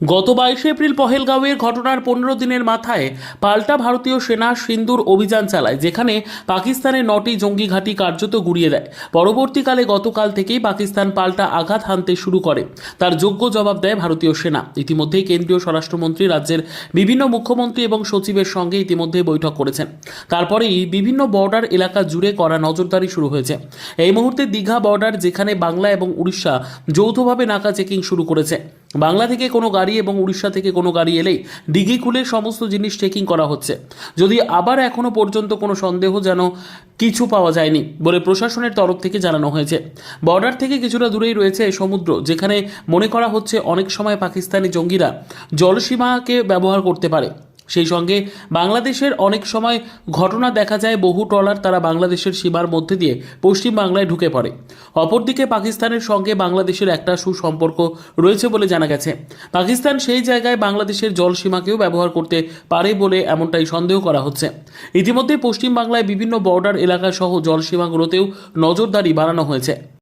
গত বাইশে এপ্রিল পহেলগাঁওয়ের ঘটনার পনেরো দিনের মাথায় পাল্টা ভারতীয় সেনা সিন্দুর অভিযান চালায়, যেখানে পাকিস্তানের নটি জঙ্গি ঘাঁটি কার্যত গুড়িয়ে দেয়। পরবর্তীকালে গতকাল থেকেই পাকিস্তান পাল্টা আঘাত হানতে শুরু করে। তার যোগ্য জবাব দেয় ভারতীয় সেনা। ইতিমধ্যেই কেন্দ্রীয় স্বরাষ্ট্রমন্ত্রী রাজ্যের বিভিন্ন মুখ্যমন্ত্রী এবং সচিবের সঙ্গে ইতিমধ্যে বৈঠক করেছেন। তারপরেই বিভিন্ন বর্ডার এলাকা জুড়ে করা নজরদারি শুরু হয়েছে। এই মুহূর্তে দীঘা বর্ডার, যেখানে বাংলা এবং উড়িষ্যা যৌথভাবে নাকা চেকিং শুরু করেছে। বাংলা থেকে কোনো গাড়ি এবং উড়িষ্যা থেকে কোনো গাড়ি এলেই ডিগি খুলে সমস্ত জিনিস চেকিং করা হচ্ছে। যদি আবার এখনও পর্যন্ত কোনো সন্দেহ যেন কিছু পাওয়া যায়নি বলে প্রশাসনের তরফ থেকে জানানো হয়েছে। বর্ডার থেকে কিছুটা দূরেই রয়েছে সমুদ্র, যেখানে মনে করা হচ্ছে অনেক সময় পাকিস্তানি জঙ্গিরা জলসীমাকে ব্যবহার করতে পারে। সেই সঙ্গে বাংলাদেশের অনেক সময় ঘটনা দেখা যায় বহু ট্রলার তারা বাংলাদেশের সীমার মধ্যে দিয়ে পশ্চিম বাংলায় ঢুকে পড়ে। অপরদিকে পাকিস্তানের সঙ্গে বাংলাদেশের একটা সুসম্পর্ক রয়েছে বলে জানা গেছে। পাকিস্তান সেই জায়গায় বাংলাদেশের জলসীমাকেও ব্যবহার করতে পারে বলে এমনটাই সন্দেহ করা হচ্ছে। ইতিমধ্যে পশ্চিম বাংলায় বিভিন্ন বর্ডার এলাকা সহ জলসীমাগুলোতেও নজরদারি বাড়ানো হয়েছে।